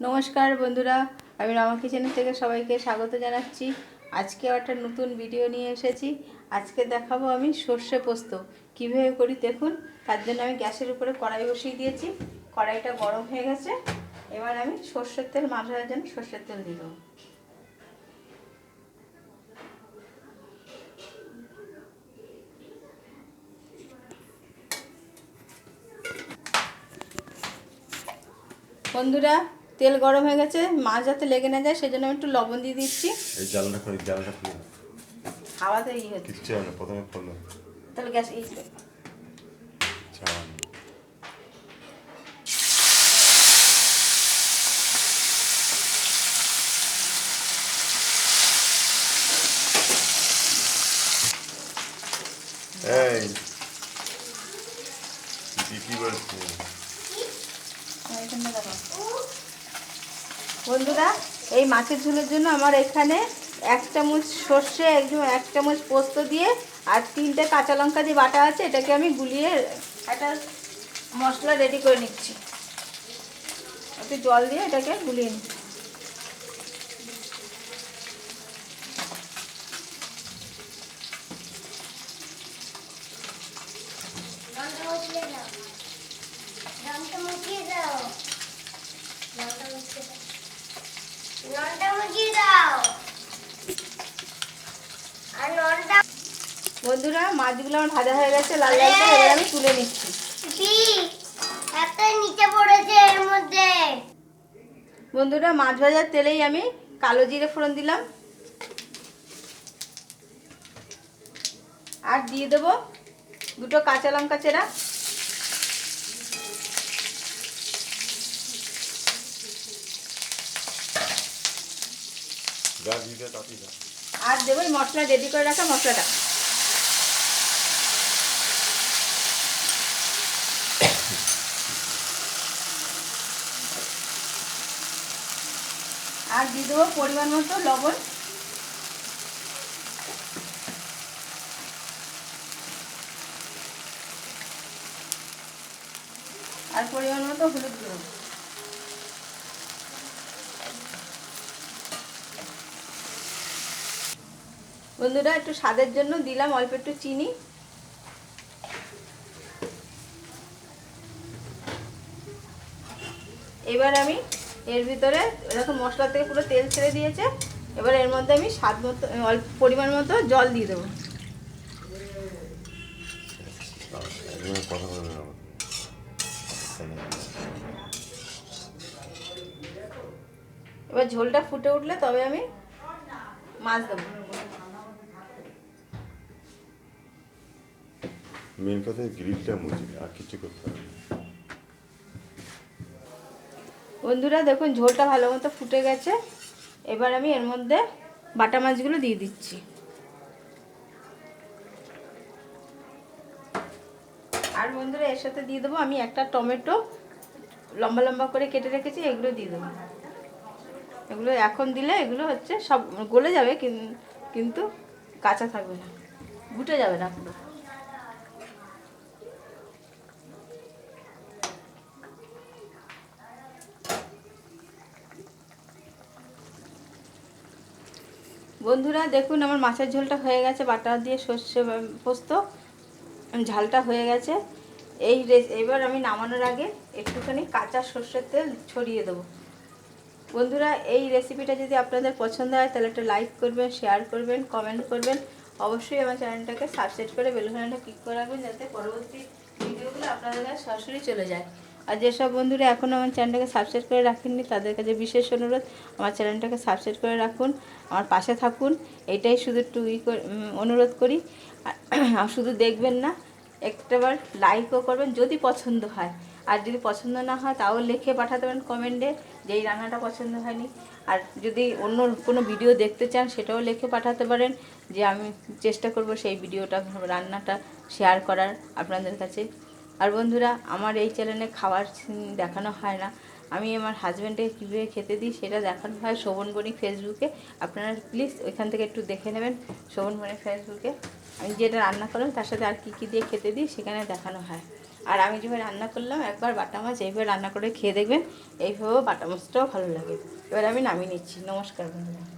নমস্কার বন্ধুরা, আমি রামা কিচেনের থেকে সবাইকে স্বাগত জানাচ্ছি। আজকে একটা নতুন ভিডিও নিয়ে এসেছি। আজকে দেখাবো আমি সর্ষে পোস্ত। কীভাবে করি দেখুন, তার জন্য আমি গ্যাসের উপরে কড়াই বসিয়ে দিয়েছি। কড়াইটা গরম হয়ে গেছে। এবার আমি সর্ষের তেল মাছ জন্য সর্ষের তেল দিয়ে দেবো। বন্ধুরা তেল গরম হয়ে গেছে মাছ যাতে লেগে না যায় সেজন্য আমি একটু লবণ দিয়ে দিচ্ছি। এই জালটা খুলে জালটা খুলে হাওয়াতে ই হচ্ছে। কিচ্ছু হবে না প্রথমে খুললো তাহলে গ্যাস এই এই। কি কি বলছে এখানে দেখো। বন্ধুরা, এই মাছের ঝুলের জন্য আমার এখানে এক চামচ সর্ষে একদম এক চামচ পোস্ত দিয়ে আর তিনটে কাঁচা লঙ্কা দিয়ে বাটা আছে, এটাকে আমি গুলিয়ে একটা মশলা রেডি করে নিচ্ছি। একটু জল দিয়ে এটাকে গুলিয়ে নিচ্ছি লঙ্কা মুছিয়ে দাও লঙ্কা মুছিয়ে দাও লঙ্কা মুছিয়ে দাও লঙ্কা মুছিয়ে দাও আর লঙ্কা বন্ধুরা, মাছগুলো আমার ভাজা হয়ে গেছে, লাল লাল করে আমি তুলে নিচ্ছি। নিচে পড়েছে এর মধ্যে বন্ধুরা, মাছ ভাজার তেলেই আমি কালো জিরে ফোড়ন দিলাম। আর দিয়ে দেবো দুটো কাঁচা লঙ্কা চেরা যা দিতে তাতি যা আর দেবো মশলা রেডি করে রাখা মশলাটা। আর দিয়ে দেবো পরিমাণ মতো লবণ। আর পরিমাণ মতো হলুদ গুঁড়ো। বন্ধুরা, একটু স্বাদের জন্য দিলাম অল্প একটু চিনি। এবার আমি এর ভিতরে এরকম মশলা থেকে পুরো তেল ছেড়ে দিয়েছে। এবার এর মধ্যে আমি স্বাদ মতো, অল্প পরিমাণ মতো জল দিয়ে দেবো। এবার ঝোলটা ফুটে উঠলে তবে আমি মাছ দেবো। মেন কথা গ্রিলটা মুছি আর কিছু করতে হবে বন্ধুরা, দেখুন, ঝোলটা ভালো মতো ফুটে গেছে। এবার আমি এর মধ্যে বাটা মাছগুলো দিয়ে দিচ্ছি। আর বন্ধুরা, এর সাথে দিয়ে দেবো আমি একটা টমেটো। লম্বা লম্বা করে কেটে রেখেছি, এগুলো দিয়ে দেবো। এগুলো এখন দিলে এগুলো হচ্ছে সব গলে যাবে, কিন- কিন্তু কাঁচা থাকবে না। গুটে যাবে না পুরো। বন্ধুরা, দেখুন আমার মাছের ঝোলটা হয়ে গেছে, বাটা দিয়ে সর্ষে পোস্ত, ঝালটা হয়ে গেছে। এই এবার আমি নামানোর আগে একটুখানি কাঁচা সর্ষের তেল ছড়িয়ে দেবো। বন্ধুরা, এই রেসিপিটা যদি আপনাদের পছন্দ হয়, তাহলে একটা লাইক করবেন, শেয়ার করবেন, কমেন্ট করবেন। অবশ্যই আমার চ্যানেলটাকে সাবস্ক্রাইব করে বেলঘানাটা ক্লিক করে রাখবেন, যাতে পরবর্তী ভিডিওগুলো আপনাদের কাছে সরাসরি চলে যায়। আর যেসব বন্ধুরা এখনও আমার চ্যানেলটাকে সাবস্ক্রাইব করে রাখেননি, তাদের কাছে বিশেষ অনুরোধ, আমার চ্যানেলটাকে সাবস্ক্রাইব করে রাখুন, আমার পাশে থাকুন, এটাই শুধু একটু ই করে- অনুরোধ করি। আর শুধু দেখবেন না, একটাবার লাইকও করবেন যদি পছন্দ হয়। আর যদি পছন্দ না হয় তাও লিখে পাঠাতে পারেন কমেন্টে যে এই রান্নাটা পছন্দ হয়নি। আর যদি অন্য কোনো ভিডিও দেখতে চান সেটাও লিখে পাঠাতে পারেন যে আমি চেষ্টা করব সেই ভিডিওটা রান্নাটা শেয়ার করার আপনাদের কাছে। আর বন্ধুরা, আমার এই চ্যানেলে খাবার দেখানো হয় না। আমি আমার হাজব্যান্ডকে কীভাবে খেতে দিই সেটা দেখানো হয় শোভন ফেসবুকে। আপনারা প্লিজ ওইখান থেকে একটু দেখে নেবেন শোভন ফেসবুকে। আমি যেটা রান্না করলাম তার সাথে আর কী কী দিয়ে খেতে দিই সেখানে দেখানো হয়। আর আমি যেভাবে রান্না করলাম, একবার বাটা মাছ এইভাবে রান্না করে খেয়ে দেখবেন, এইভাবেও বাটা মাছটাও ভালো লাগে। এবার আমি নামিয়ে নিচ্ছি। নমস্কার বন্ধুরা।